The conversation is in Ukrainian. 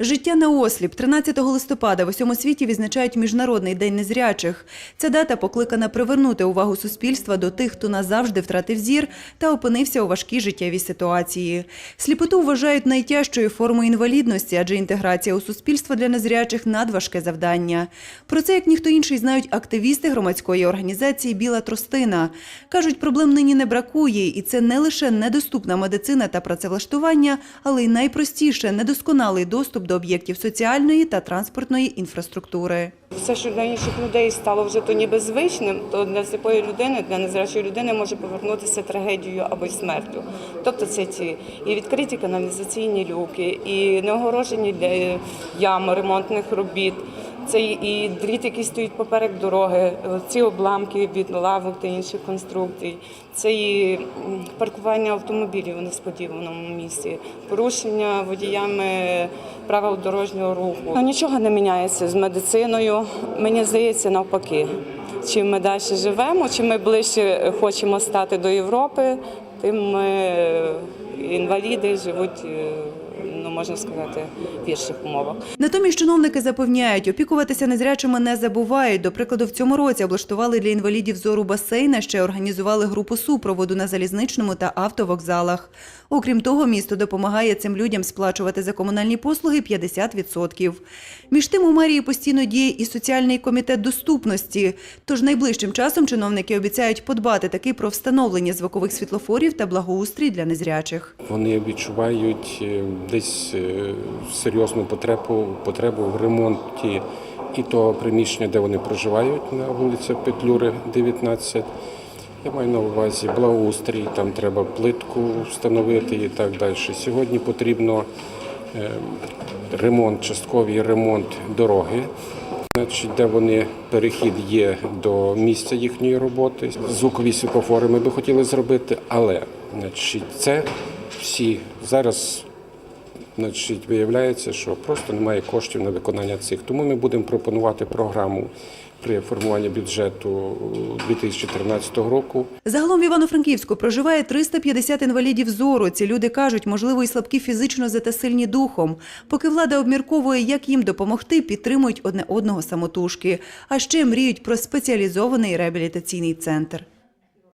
Життя на осліп 13 листопада в усьому світі відзначають Міжнародний день незрячих. Ця дата покликана привернути увагу суспільства до тих, хто назавжди втратив зір та опинився у важкій життєвій ситуації. Сліпоту вважають найтяжчою формою інвалідності, адже інтеграція у суспільство для незрячих надважке завдання. Про це як ніхто інший знають активісти громадської організації Біла тростина. кажуть, проблем нині не бракує, і це не лише недоступна медицина та працевлаштування, але й найпростіше недосконалий доступ до об'єктів соціальної та транспортної інфраструктури. Все, що для інших людей стало вже то ніби звичним, то для сліпої людини, для незрячої людини може повернутися трагедією або й смертю. Тобто це ці і відкриті каналізаційні люки, і неогорожені для ям ремонтних робіт. Це і дріт, який стоїть поперек дороги, ці обламки від лавок та інших конструкцій. Це і паркування автомобілів у несподіваному місці, порушення водіями правил дорожнього руху. Ну, нічого не міняється з медициною. Мені здається, навпаки. Чим ми далі живемо, чим ми ближче хочемо стати до Європи, тим ми інваліди живуть, е, можна сказати, в гірших умовах. Натомість чиновники запевняють, опікуватися незрячими не забувають. До прикладу, в цьому році облаштували для інвалідів зору басейна, ще організували групу супроводу на залізничному та автовокзалах. Окрім того, місто допомагає цим людям сплачувати за комунальні послуги 50%. Між тим у мерії постійно діє і соціальний комітет доступності. Тож найближчим часом чиновники обіцяють подбати таки про встановлення звукових світлофорів та благоустрій для незрячих. Вони відчувають е, десь е, серйозну потребу, потребу в ремонті і того приміщення, де вони проживають на вулиці Петлюри, 19. Я маю на увазі благоустрій, там треба плитку встановити і так далі. Сьогодні потрібно е, ремонт, частковий ремонт дороги. Значить, де вони перехід є до місця їхньої роботи. Звукові світлофори ми би хотіли зробити, але значить, це всі зараз значить, виявляється, що просто немає коштів на виконання цих. Тому ми будемо пропонувати програму при формуванні бюджету 2013 року. Загалом в Івано-Франківську проживає 350 інвалідів зору. Ці люди кажуть, можливо, і слабкі фізично, зате сильні духом. Поки влада обмірковує, як їм допомогти, підтримують одне одного самотужки. А ще мріють про спеціалізований реабілітаційний центр.